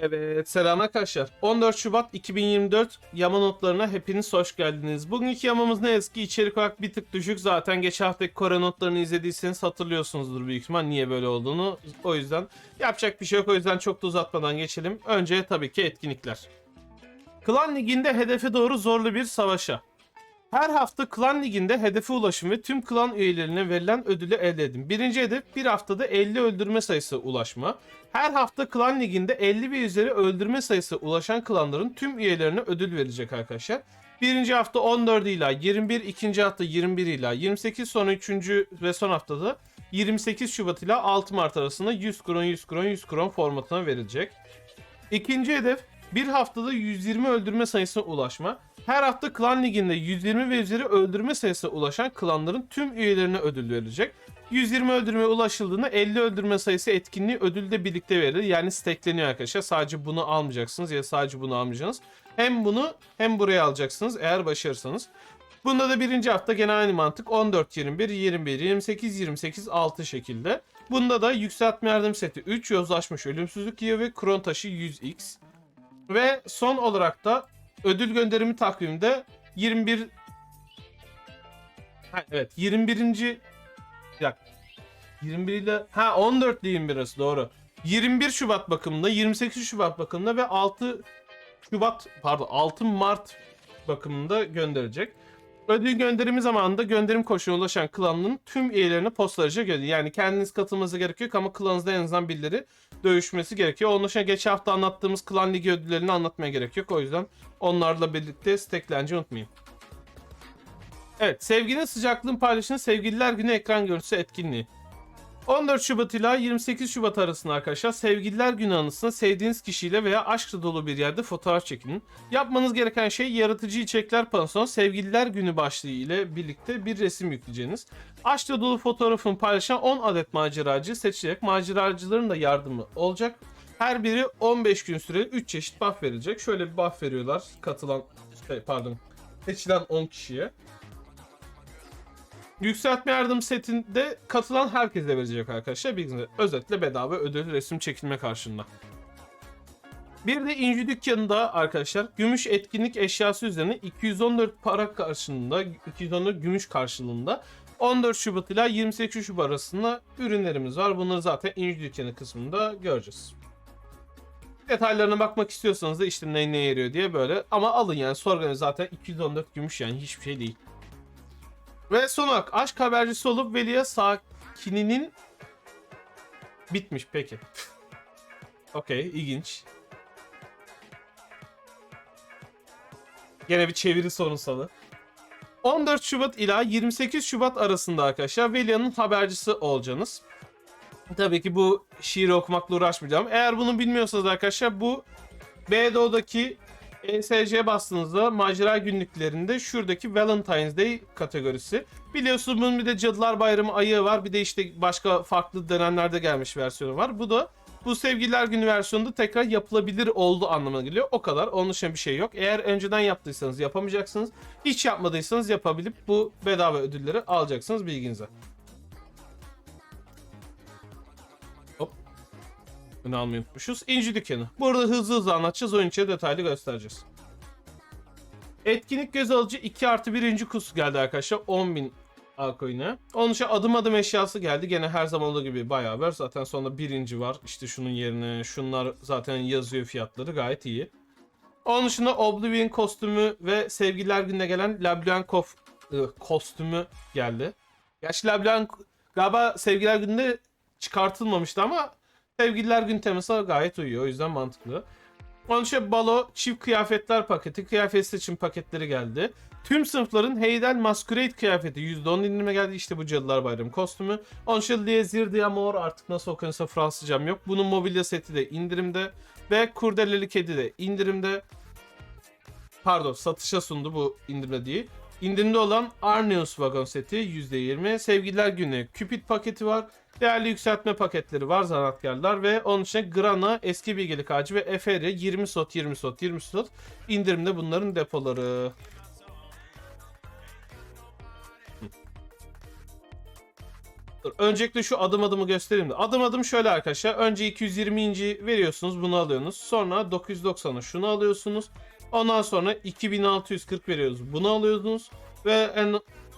Evet selam arkadaşlar. 14 Şubat 2024 yama notlarına hepiniz hoş geldiniz. Bugünkü yamamız ne yazık ki içerik olarak bir tık düşük. Zaten geçen haftaki Kore notlarını izlediyseniz hatırlıyorsunuzdur büyük ihtimal niye böyle olduğunu. O yüzden yapacak bir şey yok. O yüzden çok da uzatmadan geçelim. Önce tabii ki etkinlikler. Klan Ligi'nde hedefe doğru zorlu bir savaşa. Her hafta klan liginde hedefe ulaşın ve tüm klan üyelerine verilen ödülü elde edin. Birinci hedef bir haftada 50 öldürme sayısı ulaşma. Her hafta klan liginde 50 ve üzeri öldürme sayısı ulaşan klanların tüm üyelerine ödül verecek arkadaşlar. Birinci hafta 14 ila 21, ikinci hafta 21 ila 28, sonra üçüncü ve son haftada 28 Şubat ila 6 Mart arasında 100 kron 100 kron 100 kron formatına verilecek. İkinci hedef bir haftada 120 öldürme sayısına ulaşma. Her hafta klan liginde 120 ve üzeri öldürme sayısına ulaşan klanların tüm üyelerine ödül verilecek. 120 öldürmeye ulaşıldığında 50 öldürme sayısı etkinliği ödülde birlikte verilir. Yani stackleniyor arkadaşlar. Sadece bunu almayacaksınız ya sadece bunu almayacaksınız. Hem bunu hem buraya alacaksınız eğer başarırsanız. Bunda da birinci hafta gene aynı mantık 14, 21, 21, 28, 28, 6 şekilde. Bunda da yükseltme yardım seti 3, yozlaşmış ölümsüzlük yığı ve kron taşı 100x. Ve son olarak da ödül gönderimi takviminde 21 ha, evet 21. Bir dakika. 21 ile ha 14 ile 21 arası doğru. 21 Şubat bakımında, 28 Şubat bakımında ve 6 Şubat pardon 6 Mart bakımında gönderecek. Ödül gönderimi zamanında gönderim koşuluna ulaşan klanın tüm üyelerine postalarca gönderiyor. Yani kendiniz katılmanıza gerek yok ama klanınızda en azından birileri dövüşmesi gerekiyor. Onun dışında geçen hafta anlattığımız klan ligi ödüllerini anlatmaya gerek yok. O yüzden onlarla birlikte stacklenci unutmayın. Evet, sevginin sıcaklığın paylaşın sevgililer günü ekran görüntüsü etkinliği. 14 Şubat ila 28 Şubat arasında arkadaşlar sevgililer günü anısına sevdiğiniz kişiyle veya aşkla dolu bir yerde fotoğraf çekinin. Yapmanız gereken şey yaratıcı içerikler panosuna sevgililer günü başlığı ile birlikte bir resim yükleyeceğiniz. Aşkla dolu fotoğrafını paylaşan 10 adet maceracı seçilerek maceracıların da yardımı olacak. Her biri 15 gün süreli 3 çeşit buff verilecek. Şöyle bir buff veriyorlar katılan şey, pardon seçilen 10 kişiye. Yükseltme yardım setinde katılan herkese verecek arkadaşlar. Bilginize özetle bedava ödül resim çekilme karşılığında. Bir de İnci dükkanında arkadaşlar gümüş etkinlik eşyası üzerine 214 para karşılığında 214 gümüş karşılığında 14 Şubat ile 28 Şubat arasında ürünlerimiz var. Bunları zaten İnci dükkanı kısmında göreceğiz. Detaylarına bakmak istiyorsanız da işte ne ne yarıyor diye böyle ama alın yani sorganı zaten 214 gümüş yani hiçbir şey değil. Ve son olarak aşk habercisi olup Veli'ye sakininin bitmiş peki. Okey ilginç. Gene bir çeviri sorunsalı. 14 Şubat ila 28 Şubat arasında arkadaşlar Velia'nın habercisi olacaksınız. Tabii ki bu şiiri okumakla uğraşmayacağım. Eğer bunu bilmiyorsanız arkadaşlar bu BDO'daki ESC bastığınızda macera günlüklerinde şuradaki Valentine's Day kategorisi. Biliyorsunuz bunun bir de Cadılar Bayramı ayı var. Bir de işte başka farklı dönemlerde gelmiş versiyonu var. Bu da bu Sevgililer Günü versiyonunda tekrar yapılabilir oldu anlamına geliyor. O kadar. Onun dışında bir şey yok. Eğer önceden yaptıysanız yapamayacaksınız. Hiç yapmadıysanız yapabilip bu bedava ödülleri alacaksınız bilginize. Bunu almayı unutmuşuz. İnci dükkanı. Burada hızlı hızlı anlatacağız. Oyun içi detaylı göstereceğiz. Etkinlik göz alıcı 2 artı 1. kus geldi arkadaşlar. 10.000 Alcoin'e. Onun için adım adım eşyası geldi. Gene her zaman olduğu gibi bayağı var. Zaten sonunda birinci var. İşte şunun yerine şunlar zaten yazıyor fiyatları gayet iyi. Onun dışında Oblivion kostümü ve Sevgililer Günü'ne gelen Lablankov ıı, kostümü geldi. Gerçi Lablank galiba Sevgililer Günü'nde çıkartılmamıştı ama Sevgililer Günü temasına gayet uyuyor. O yüzden mantıklı. Onun için balo çift kıyafetler paketi, kıyafet seçim paketleri geldi. Tüm sınıfların Heydel Masquerade kıyafeti %10 indirime geldi. İşte bu Cadılar Bayramı kostümü. Onun için Liezir d'Amour artık nasıl okunuyorsa Fransızcam yok. Bunun mobilya seti de indirimde. Ve Kurdeleli Kedi de indirimde. Pardon satışa sundu bu indirimde değil. İndirimde olan Arneus Wagon seti %20. Sevgililer Günü Cupid paketi var. Değerli yükseltme paketleri var zanatkarlar ve onun için Grana, eski bilgelik ağacı ve Eferi 20 slot 20 slot 20 slot indirimde bunların depoları. Dur, öncelikle şu adım adımı göstereyim de. Adım adım şöyle arkadaşlar. Önce 220 inci veriyorsunuz bunu alıyorsunuz. Sonra 990'a şunu alıyorsunuz. Ondan sonra 2640 veriyoruz bunu alıyorsunuz. Ve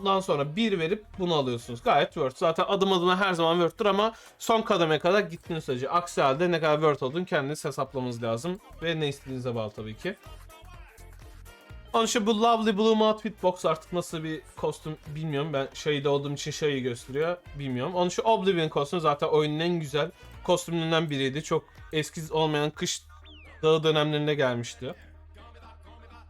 ondan sonra 1 verip bunu alıyorsunuz. Gayet worth. Zaten adım adıma her zaman worth'tür ama son kademe kadar gittiğiniz sürece. Aksi halde ne kadar worth olduğunu kendiniz hesaplamanız lazım. Ve ne istediğinize bağlı tabii ki. Onun için bu Lovely Bloom Outfit Box artık nasıl bir kostüm bilmiyorum. Ben şeyde olduğum için şeyi gösteriyor. Bilmiyorum. Onun için Oblivion kostümü zaten oyunun en güzel kostümlerinden biriydi. Çok eski olmayan kış dağı dönemlerinde gelmişti.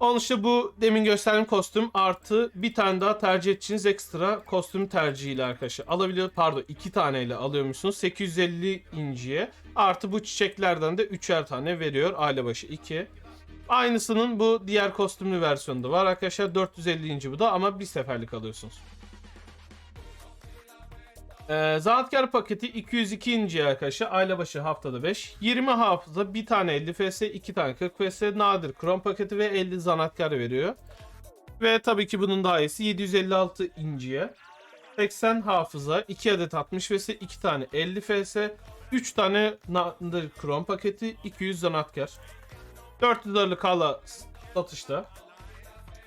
Onun için bu demin gösterdiğim kostüm artı bir tane daha tercih edeceğiniz ekstra kostüm tercihiyle arkadaşlar alabiliyor. Pardon iki taneyle alıyormuşsunuz. 850 inciye. Artı bu çiçeklerden de üçer tane veriyor. Aile başı 2. Aynısının bu diğer kostümlü versiyonunda var arkadaşlar. 450 inci bu da ama bir seferlik alıyorsunuz. Ee, paketi 202 inci arkadaşlar. Aile başı haftada 5. 20 hafıza, bir tane 50 FS, 2 tane 40 FS, nadir krom paketi ve 50 zanaatkar veriyor. Ve tabii ki bunun daha iyisi 756 inciye. 80 hafıza, 2 adet 60 FS, 2 tane 50 FS, 3 tane nadir krom paketi, 200 zanaatkar. 400 dolarlık hala satışta.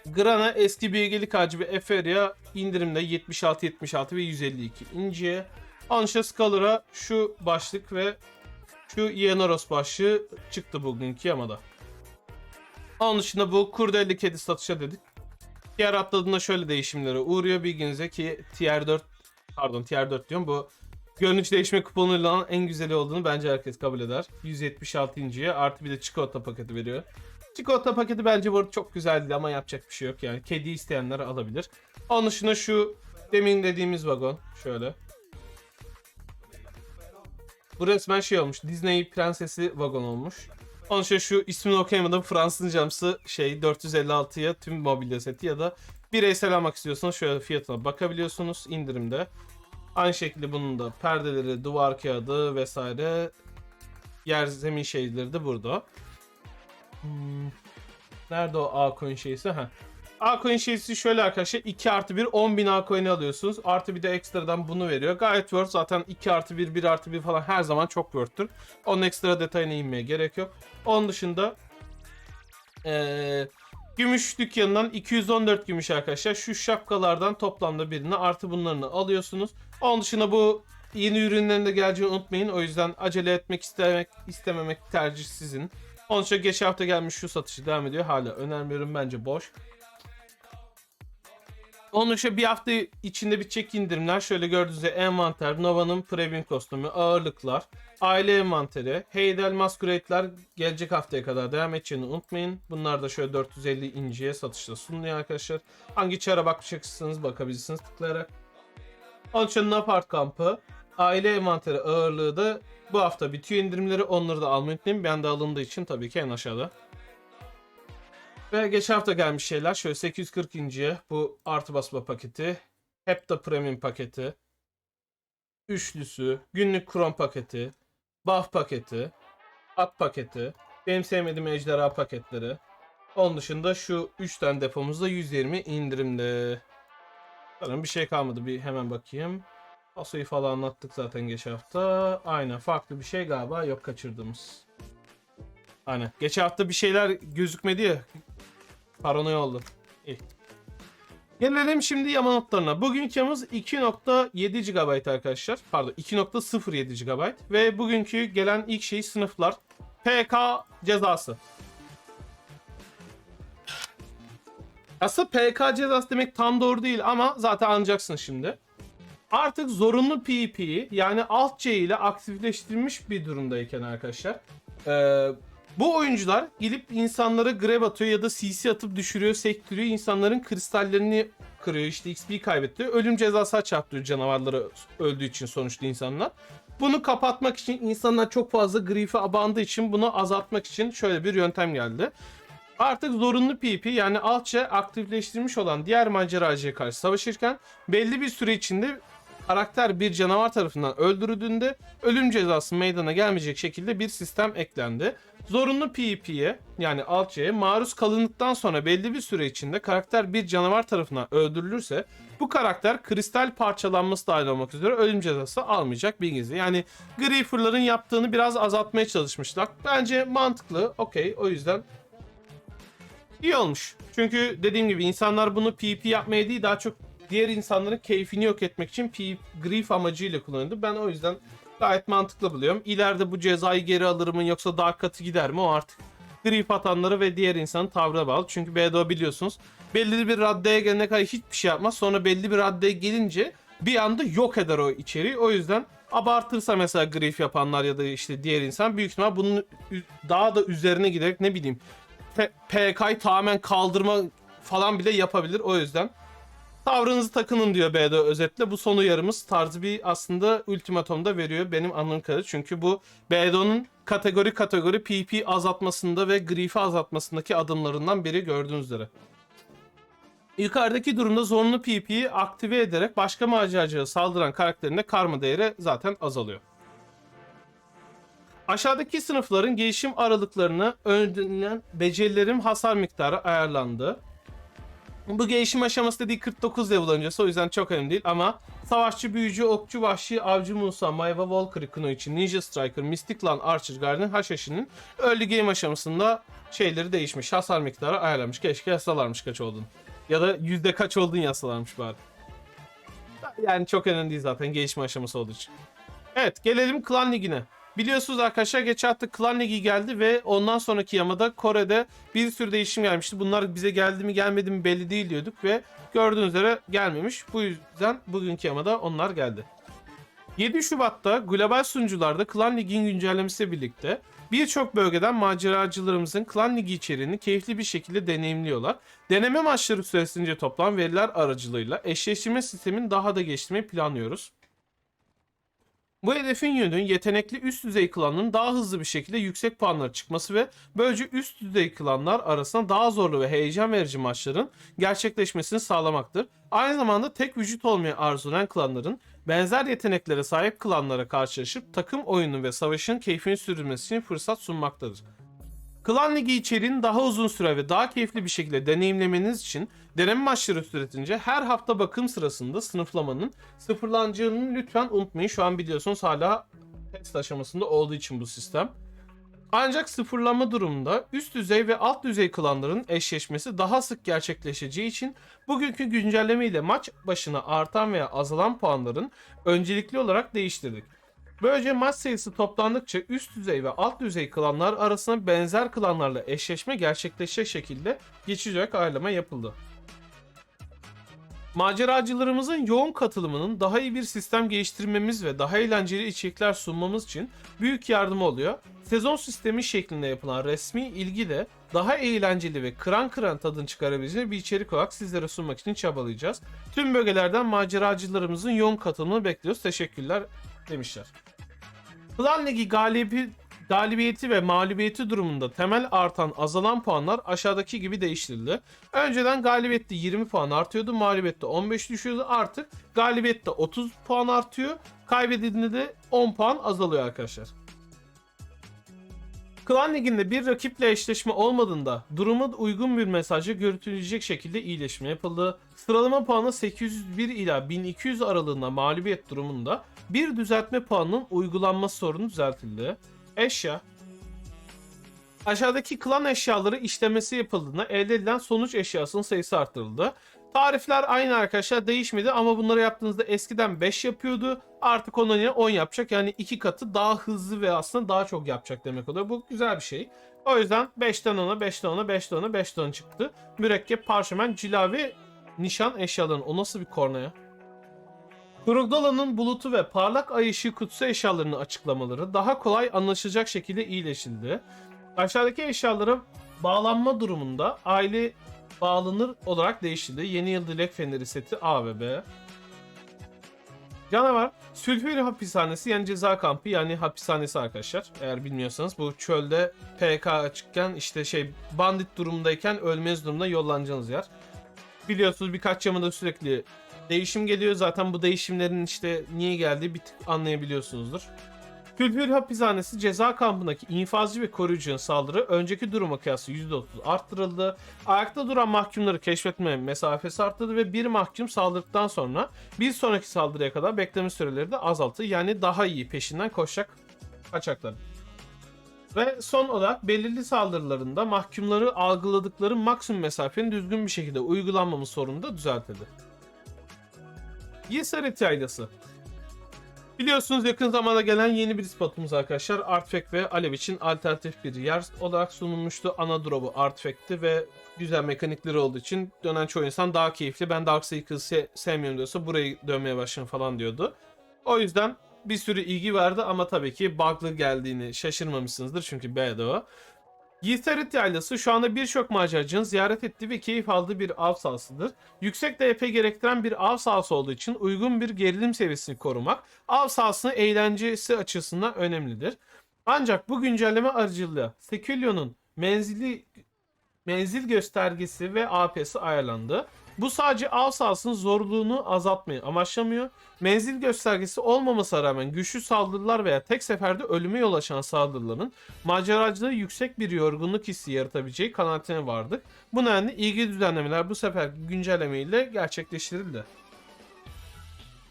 Grana eski bilgelik ağacı ve Eferia indirimde 76, 76 ve 152 inciye. Anşa Scalera şu başlık ve şu Yenoros başlığı çıktı bugünkü yamada. Onun dışında bu kurdeli kedi satışa dedik. Tier atladığında şöyle değişimlere uğruyor bilginize ki Tier 4 pardon Tier 4 diyorum bu görünüş değişme kuponuyla en güzeli olduğunu bence herkes kabul eder. 176 inciye artı bir de çikolata paketi veriyor. Çikolata paketi bence bu arada çok güzeldi ama yapacak bir şey yok yani. Kedi isteyenler alabilir. Onun dışında şu demin dediğimiz vagon şöyle. Bu resmen şey olmuş. Disney prensesi vagon olmuş. Onun dışında şu ismini okuyamadım. Fransızcamsı şey 456'ya tüm mobilya seti ya da bireysel almak istiyorsanız şöyle fiyatına bakabiliyorsunuz indirimde. Aynı şekilde bunun da perdeleri, duvar kağıdı vesaire yer zemin şeyleri de burada. Hmm. Nerede o A-Coin şeysi? Ha. A-Coin şeysi şöyle arkadaşlar 2 artı 1 10.000 A-Coin alıyorsunuz. Artı bir de ekstradan bunu veriyor. Gayet worth zaten 2 artı 1 1 artı 1 falan her zaman çok worth'tür. Onun ekstra detayına inmeye gerek yok. Onun dışında ee, gümüş dükkanından 214 gümüş arkadaşlar. Şu şapkalardan toplamda birini artı bunlarını alıyorsunuz. Onun dışında bu yeni ürünlerin de geleceğini unutmayın. O yüzden acele etmek istemek istememek tercih sizin. Onun için geçen hafta gelmiş şu satışı devam ediyor. Hala önermiyorum bence boş. Onun için bir hafta içinde bitecek indirimler. Şöyle gördüğünüz gibi envanter, Nova'nın premium kostümü, ağırlıklar, aile envanteri, Heydel Masquerade'ler gelecek haftaya kadar devam edeceğini unutmayın. Bunlar da şöyle 450 inciye satışta sunuluyor arkadaşlar. Hangi çara bakacaksınız bakabilirsiniz tıklayarak. Onun için Napart kampı, aile envanteri ağırlığı da bu hafta bitiyor indirimleri. Onları da almayı unutmayın. Ben de alındığı için tabii ki en aşağıda. Ve geçen hafta gelmiş şeyler şöyle 840 inciye bu artı basma paketi, Hepta Premium paketi, üçlüsü, günlük krom paketi, buff paketi, at paketi, benim sevmediğim ejderha paketleri. Onun dışında şu 3 tane depomuzda 120 indirimde. Sanırım bir şey kalmadı bir hemen bakayım. Pasoyu falan anlattık zaten geçen hafta. Aynen farklı bir şey galiba yok kaçırdığımız. Aynen. Geçen hafta bir şeyler gözükmedi ya. Paranoya oldu. İyi. Gelelim şimdi yama notlarına. Bugünkü yamamız 2.7 GB arkadaşlar. Pardon 2.07 GB. Ve bugünkü gelen ilk şey sınıflar. PK cezası. Aslında PK cezası demek tam doğru değil ama zaten anlayacaksın şimdi. Artık zorunlu PvP'yi yani alt C ile aktifleştirilmiş bir durumdayken arkadaşlar. Ee, bu oyuncular gidip insanlara grab atıyor ya da CC atıp düşürüyor, sektiriyor. insanların kristallerini kırıyor, işte XP kaybettiriyor. Ölüm cezası çarptırıyor canavarları öldüğü için sonuçta insanlar. Bunu kapatmak için insanlar çok fazla grief'e abandığı için bunu azaltmak için şöyle bir yöntem geldi. Artık zorunlu PvP yani altça aktifleştirilmiş olan diğer maceracıya karşı savaşırken belli bir süre içinde karakter bir canavar tarafından öldürüldüğünde ölüm cezası meydana gelmeyecek şekilde bir sistem eklendi. Zorunlu PvP'ye yani alt C'ye maruz kalındıktan sonra belli bir süre içinde karakter bir canavar tarafından öldürülürse bu karakter kristal parçalanması dahil olmak üzere ölüm cezası almayacak bilginize. Yani Griefer'ların yaptığını biraz azaltmaya çalışmışlar. Bence mantıklı. Okey. O yüzden iyi olmuş. Çünkü dediğim gibi insanlar bunu PvP yapmaya değil daha çok diğer insanların keyfini yok etmek için PvP grief amacıyla kullanıyordu. Ben o yüzden gayet mantıklı buluyorum. İleride bu cezayı geri alır mı yoksa daha katı gider mi o artık grief atanları ve diğer insanın tavrına bağlı. Çünkü BDO biliyorsunuz belli bir raddeye gelene kadar hiçbir şey yapmaz. Sonra belli bir raddeye gelince bir anda yok eder o içeriği. O yüzden abartırsa mesela grief yapanlar ya da işte diğer insan büyük ihtimal bunun daha da üzerine giderek ne bileyim P- PK'yı tamamen kaldırma falan bile yapabilir. O yüzden tavrınızı takının diyor BD özetle. Bu son uyarımız tarzı bir aslında ultimatomda veriyor benim anladığım kadarıyla. Çünkü bu BDO'nun kategori kategori PP azaltmasında ve grief'i azaltmasındaki adımlarından biri gördüğünüz üzere. Yukarıdaki durumda zorunlu PP'yi aktive ederek başka maceracıya saldıran karakterin de karma değeri zaten azalıyor. Aşağıdaki sınıfların gelişim aralıklarını önceden becerilerin hasar miktarı ayarlandı. Bu gelişim aşaması dediği 49 level öncesi o yüzden çok önemli değil ama Savaşçı, Büyücü, Okçu, Vahşi, Avcı Musa, Mayva Valkyrie, Kunoichi, Ninja Striker, Mystic Lan, Archer, Guardian, Hashishi'nin early game aşamasında şeyleri değişmiş. Hasar miktarı ayarlanmış. Keşke yasalarmış kaç olduğunu. Ya da yüzde kaç olduğunu yasalarmış bari. Yani çok önemli değil zaten gelişme aşaması olduğu için. Evet gelelim Klan Ligi'ne. Biliyorsunuz arkadaşlar geçen hafta Klan Ligi geldi ve ondan sonraki yamada Kore'de bir sürü değişim gelmişti. Bunlar bize geldi mi gelmedi mi belli değil diyorduk ve gördüğünüz üzere gelmemiş. Bu yüzden bugünkü yamada onlar geldi. 7 Şubat'ta global sunucularda Klan Ligi'nin güncellemesiyle birlikte birçok bölgeden maceracılarımızın Klan Ligi içeriğini keyifli bir şekilde deneyimliyorlar. Deneme maçları süresince toplam veriler aracılığıyla eşleştirme sistemini daha da geliştirmeyi planlıyoruz. Bu hedefin yönü yetenekli üst düzey klanların daha hızlı bir şekilde yüksek puanlara çıkması ve böylece üst düzey klanlar arasında daha zorlu ve heyecan verici maçların gerçekleşmesini sağlamaktır. Aynı zamanda tek vücut olmayı arzulayan klanların benzer yeteneklere sahip klanlara karşılaşıp takım oyunu ve savaşın keyfini sürülmesi için fırsat sunmaktadır. Klan Ligi içeriğini daha uzun süre ve daha keyifli bir şekilde deneyimlemeniz için deneme maçları süresince her hafta bakım sırasında sınıflamanın sıfırlanacağını lütfen unutmayın. Şu an biliyorsunuz hala test aşamasında olduğu için bu sistem. Ancak sıfırlama durumunda üst düzey ve alt düzey klanların eşleşmesi daha sık gerçekleşeceği için bugünkü güncelleme ile maç başına artan veya azalan puanların öncelikli olarak değiştirdik. Böylece maç sayısı toplandıkça üst düzey ve alt düzey klanlar arasında benzer klanlarla eşleşme gerçekleşecek şekilde geçici olarak ayarlama yapıldı. Maceracılarımızın yoğun katılımının daha iyi bir sistem geliştirmemiz ve daha eğlenceli içerikler sunmamız için büyük yardımı oluyor. Sezon sistemi şeklinde yapılan resmi ilgi de daha eğlenceli ve kıran kıran tadını çıkarabileceği bir içerik olarak sizlere sunmak için çabalayacağız. Tüm bölgelerden maceracılarımızın yoğun katılımını bekliyoruz. Teşekkürler demişler. Klan Ligi galibi, galibiyeti ve mağlubiyeti durumunda temel artan azalan puanlar aşağıdaki gibi değiştirildi. Önceden galibiyette 20 puan artıyordu, mağlubiyette 15 düşüyordu. Artık galibiyette 30 puan artıyor, kaybedildiğinde de 10 puan azalıyor arkadaşlar. Klan Ligi'nde bir rakiple eşleşme olmadığında duruma uygun bir mesajı görüntüleyecek şekilde iyileşme yapıldı. Sıralama puanı 801 ila 1200 aralığında mağlubiyet durumunda bir düzeltme puanının uygulanması sorunu düzeltildi. Eşya Aşağıdaki klan eşyaları işlemesi yapıldığında elde edilen sonuç eşyasının sayısı arttırıldı. Tarifler aynı arkadaşlar değişmedi ama bunları yaptığınızda eskiden 5 yapıyordu. Artık onun yerine 10 yapacak. Yani iki katı daha hızlı ve aslında daha çok yapacak demek oluyor. Bu güzel bir şey. O yüzden 5'ten 10'a, 5'ten 10'a, 5'ten 10'a, 5'ten 10 çıktı. Mürekkep, parşömen, cilavi, nişan eşyalarının. O nasıl bir korna ya? Kurugdala'nın bulutu ve parlak ay ışığı kutusu eşyalarını açıklamaları daha kolay anlaşılacak şekilde iyileşildi. Aşağıdaki eşyaların bağlanma durumunda aile bağlanır olarak değiştirildi. Yeni yıl dilek feneri seti A ve B. Canavar, Sülfür hapishanesi yani ceza kampı yani hapishanesi arkadaşlar. Eğer bilmiyorsanız bu çölde PK açıkken işte şey bandit durumdayken ölmez durumda yollanacağınız yer. Biliyorsunuz birkaç yamada sürekli değişim geliyor. Zaten bu değişimlerin işte niye geldiği bir tık anlayabiliyorsunuzdur. Kültür Hapishanesi ceza kampındaki infazcı ve koruyucunun saldırı önceki duruma kıyasla %30 arttırıldı. Ayakta duran mahkumları keşfetme mesafesi arttırdı ve bir mahkum saldırdıktan sonra bir sonraki saldırıya kadar bekleme süreleri de azalttı. Yani daha iyi peşinden koşacak kaçaklar. Ve son olarak belirli saldırılarında mahkumları algıladıkları maksimum mesafenin düzgün bir şekilde uygulanmaması sorunu da düzeltildi. Yesaret yaylası. Biliyorsunuz yakın zamanda gelen yeni bir spotumuz arkadaşlar. Artifact ve Alev için alternatif bir yer olarak sunulmuştu. Ana drop'u Artifact'ti ve güzel mekanikleri olduğu için dönen çoğu insan daha keyifli. Ben Darkseeker'ı se- sevmiyorum diyorsa burayı dönmeye başlayın falan diyordu. O yüzden bir sürü ilgi vardı ama tabii ki bug'lı geldiğini şaşırmamışsınızdır çünkü bedava. Yiğiterit Yaylası şu anda birçok maceracının ziyaret ettiği ve keyif aldığı bir av sahasıdır. Yüksek DP gerektiren bir av sahası olduğu için uygun bir gerilim seviyesini korumak av sahasının eğlencesi açısından önemlidir. Ancak bu güncelleme aracılığıyla Seculio'nun menzili menzil göstergesi ve AP'si ayarlandı. Bu sadece av sahasının zorluğunu azaltmayı amaçlamıyor. Menzil göstergesi olmamasına rağmen güçlü saldırılar veya tek seferde ölüme yol açan saldırıların maceracılığı yüksek bir yorgunluk hissi yaratabileceği kanaatine vardık. Bu nedenle ilgili düzenlemeler bu sefer güncelleme ile gerçekleştirildi.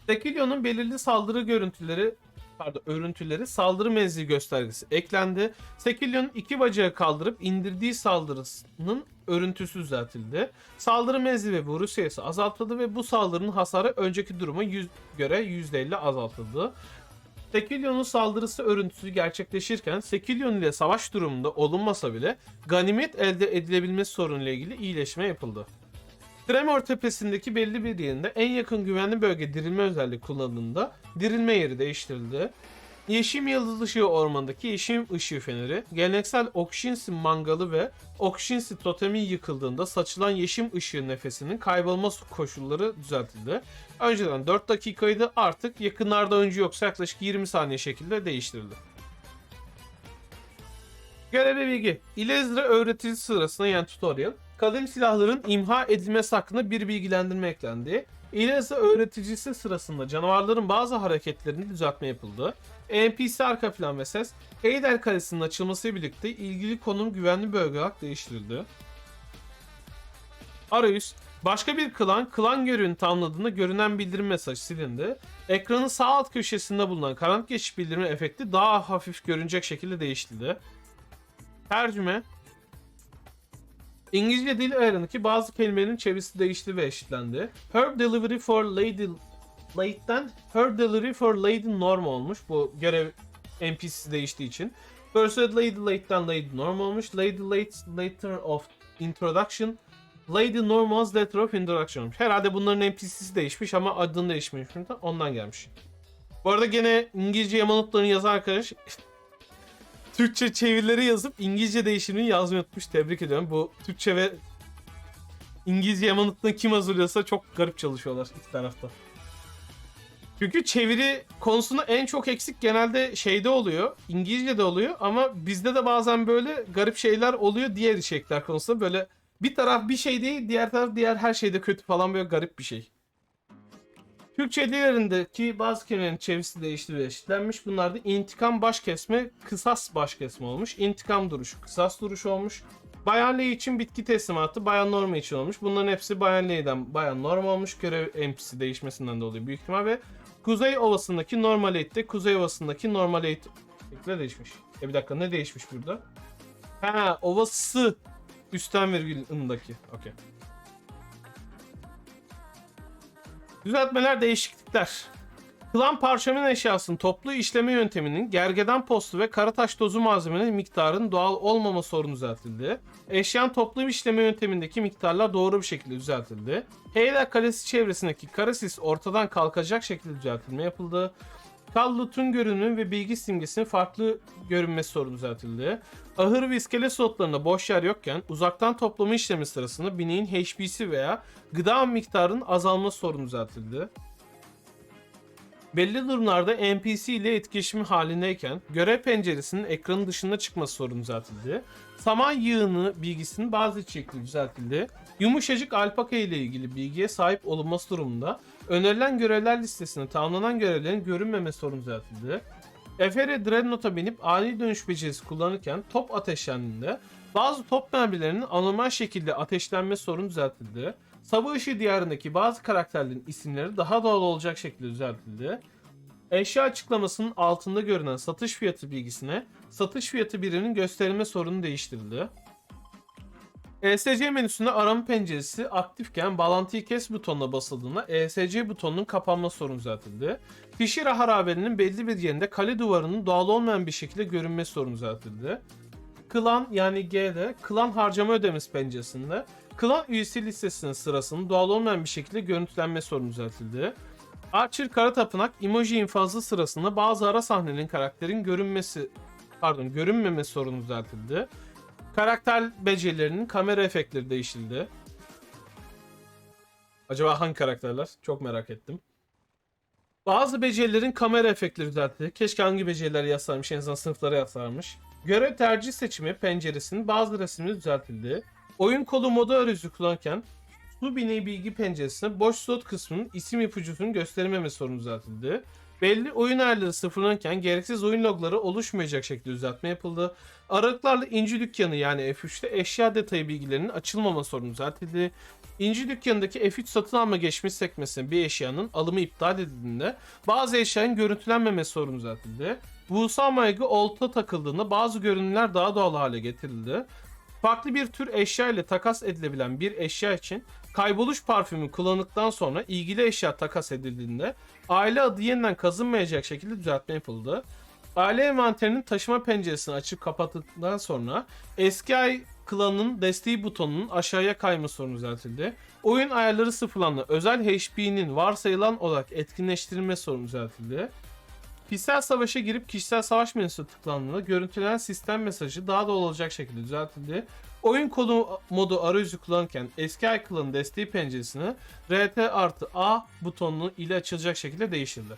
Sekilio'nun belirli saldırı görüntüleri pardon örüntüleri saldırı menzili göstergesi eklendi. Sekilio'nun iki bacağı kaldırıp indirdiği saldırısının örüntüsü düzeltildi. Saldırı menzili ve vuruş sayısı azaltıldı ve bu saldırının hasarı önceki duruma yüz, göre %50 azaltıldı. Sekilion'un saldırısı örüntüsü gerçekleşirken Sekilion ile savaş durumunda olunmasa bile ganimet elde edilebilmesi sorunuyla ilgili iyileşme yapıldı. Tremor tepesindeki belli bir yerinde en yakın güvenli bölge dirilme özelliği kullanıldığında dirilme yeri değiştirildi. Yeşim Yıldız Işığı Ormanı'ndaki Yeşim Işığı Feneri, geleneksel Okshinsi mangalı ve Okshinsi totemi yıkıldığında saçılan yeşim ışığı nefesinin kaybolma koşulları düzeltildi. Önceden 4 dakikaydı artık yakınlarda oyuncu yoksa yaklaşık 20 saniye şekilde değiştirildi. Göreve bilgi. İlezra öğretisi sırasında yani tutorial. Kadim silahların imha edilmesi hakkında bir bilgilendirme eklendi. İlezra öğreticisi sırasında canavarların bazı hareketlerini düzeltme yapıldı. NPC arka plan ve ses, Eyder Kalesi'nin açılmasıyla birlikte ilgili konum güvenli bölge olarak değiştirildi. Arayüz, başka bir klan, klan görevini tamamladığında görünen bildirim mesajı silindi. Ekranın sağ alt köşesinde bulunan karanlık geçiş bildirimi efekti daha hafif görünecek şekilde değiştirildi. Tercüme, İngilizce dil ayarındaki bazı kelimelerin çevirisi değişti ve eşitlendi. Her delivery for lady late'den her delivery for lady norm olmuş. Bu görev NPC'si değiştiği için. First lady late'den lady norm olmuş. Lady late letter of introduction Lady Normal's Letter of Introduction olmuş. Herhalde bunların NPC'si değişmiş ama adını değişmiş. Ondan gelmiş. Bu arada gene İngilizce yamanıtlarını yazan arkadaş Türkçe çevirileri yazıp İngilizce değişimini yazmayı unutmuş. Tebrik ediyorum. Bu Türkçe ve İngilizce yamanıtını kim hazırlıyorsa çok garip çalışıyorlar iki tarafta. Çünkü çeviri konusunda en çok eksik genelde şeyde oluyor. İngilizce'de oluyor ama bizde de bazen böyle garip şeyler oluyor diğer içerikler konusunda. Böyle bir taraf bir şey değil, diğer taraf diğer her şeyde kötü falan böyle garip bir şey. Türkçe dillerindeki bazı kelimelerin çevirisi değişti ve eşitlenmiş. Bunlar da intikam baş kesme, kısas baş kesme olmuş. İntikam duruşu, kısas duruşu olmuş. Bayan Lei için bitki teslimatı, Bayan Norma için olmuş. Bunların hepsi Bayan Lei'den Bayan Norma olmuş. Görev NPC değişmesinden dolayı büyük ihtimal ve Kuzey Ovası'ndaki Normal Eight'te Kuzey Ovası'ndaki Normal Eight şekilde değişmiş. E bir dakika ne değişmiş burada? Ha ovası üstten virgül ındaki. Okey. Düzeltmeler, değişiklikler. Klan parşömen eşyasının toplu işleme yönteminin gergedan postu ve karataş tozu malzemenin miktarının doğal olmama sorunu düzeltildi. Eşyanın toplu işleme yöntemindeki miktarlar doğru bir şekilde düzeltildi. Heyler Kalesi çevresindeki karasis ortadan kalkacak şekilde düzeltilme yapıldı. Kallut'un görünümü ve bilgi simgesinin farklı görünmesi sorunu düzeltildi. Ahır ve iskelet slotlarında boş yer yokken uzaktan toplama işlemi sırasında bineğin HP'si veya gıda miktarının azalma sorunu düzeltildi. Belli durumlarda NPC ile etkileşim halindeyken görev penceresinin ekranın dışına çıkması sorunu düzeltildi. Saman yığını bilgisinin bazı içerikleri düzeltildi. Yumuşacık alpaka ile ilgili bilgiye sahip olunması durumunda önerilen görevler listesinde tamamlanan görevlerin görünmeme sorunu düzeltildi. Efere Dreadnought'a binip ani dönüş becerisi kullanırken top ateşlendiğinde bazı top mermilerinin anormal şekilde ateşlenme sorunu düzeltildi. Sabah Işığı Diyarı'ndaki bazı karakterlerin isimleri daha doğal olacak şekilde düzeltildi. Eşya açıklamasının altında görünen satış fiyatı bilgisine satış fiyatı birinin gösterilme sorunu değiştirildi. ESC menüsünde arama penceresi aktifken bağlantıyı kes butonuna basıldığında ESC butonunun kapanma sorunu düzeltildi. Fişira harabenin belli bir yerinde kale duvarının doğal olmayan bir şekilde görünme sorunu düzeltildi. Klan yani G'de klan harcama ödemesi penceresinde klan üyesi listesinin sırasının doğal olmayan bir şekilde görüntülenme sorunu düzeltildi. Archer Kara Tapınak emoji infazı sırasında bazı ara sahnenin karakterin görünmesi pardon görünmeme sorunu düzeltildi. Karakter becerilerinin kamera efektleri değişildi. Acaba hangi karakterler? Çok merak ettim. Bazı becerilerin kamera efektleri düzeltildi. Keşke hangi beceriler yazarmış, en azından sınıflara yazarmış. Görev tercih seçimi penceresinin bazı resimleri düzeltildi. Oyun kolu modu arayüzü kullanırken su bineği bilgi penceresinde boş slot kısmının isim ipucusunun göstermeme sorunu düzeltildi. Belli oyun ayarları sıfırlanırken gereksiz oyun logları oluşmayacak şekilde düzeltme yapıldı. Aralıklarla inci dükkanı yani F3'te eşya detayı bilgilerinin açılmama sorunu düzeltildi. İnci dükkanındaki F3 satın alma geçmiş sekmesinde bir eşyanın alımı iptal edildiğinde bazı eşyanın görüntülenmeme sorunu düzeltildi. Buğsal maygı olta takıldığında bazı görünümler daha doğal hale getirildi. Farklı bir tür eşya ile takas edilebilen bir eşya için kayboluş parfümü kullanıldıktan sonra ilgili eşya takas edildiğinde aile adı yeniden kazınmayacak şekilde düzeltme yapıldı. Aile envanterinin taşıma penceresini açıp kapattıktan sonra eski ay klanın desteği butonunun aşağıya kayma sorunu düzeltildi. Oyun ayarları sıfırlandı. Özel HP'nin varsayılan olarak etkinleştirilme sorunu düzeltildi. Kişisel savaşa girip kişisel savaş menüsü tıklandığında görüntülenen sistem mesajı daha doğal olacak şekilde düzeltildi. Oyun kolu modu arayüzü kullanırken eski klanın desteği penceresini RT artı A butonunu ile açılacak şekilde değiştirdi.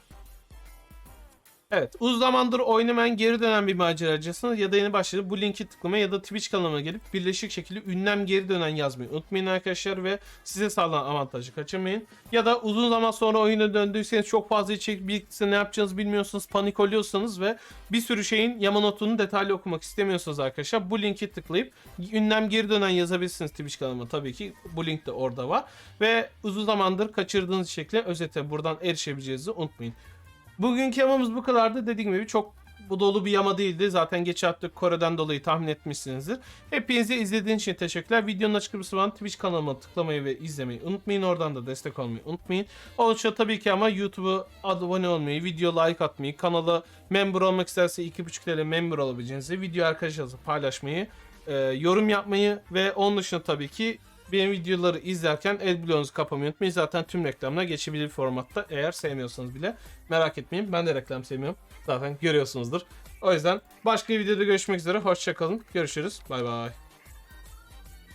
Evet uzun zamandır oynamayan geri dönen bir maceracısınız ya da yeni başladı bu linki tıklamaya ya da Twitch kanalıma gelip birleşik şekilde ünlem geri dönen yazmayı unutmayın arkadaşlar ve size sağlanan avantajı kaçırmayın. Ya da uzun zaman sonra oyuna döndüyseniz çok fazla içerik biriktirse ne yapacağınızı bilmiyorsanız panik oluyorsanız ve bir sürü şeyin yama notunu detaylı okumak istemiyorsanız arkadaşlar bu linki tıklayıp ünlem geri dönen yazabilirsiniz Twitch kanalıma tabii ki bu link de orada var. Ve uzun zamandır kaçırdığınız şekilde özete buradan erişebileceğinizi unutmayın. Bugünkü yamamız bu kadardı. Dediğim gibi çok bu dolu bir yama değildi. Zaten geç attık Kore'den dolayı tahmin etmişsinizdir. Hepinize izlediğiniz için teşekkürler. Videonun açıklaması olan Twitch kanalıma tıklamayı ve izlemeyi unutmayın. Oradan da destek olmayı unutmayın. Oluşa tabii ki ama YouTube'a abone olmayı, video like atmayı, kanala member olmak isterse 2.5 TL member olabileceğinizi, video arkadaşlarınızla paylaşmayı, e, yorum yapmayı ve onun dışında tabii ki benim videoları izlerken bloğunuzu kapamayı unutmayın. Zaten tüm reklamlar geçebilir formatta eğer sevmiyorsanız bile. Merak etmeyin ben de reklam sevmiyorum. Zaten görüyorsunuzdur. O yüzden başka bir videoda görüşmek üzere. Hoşçakalın. Görüşürüz. Bay bay.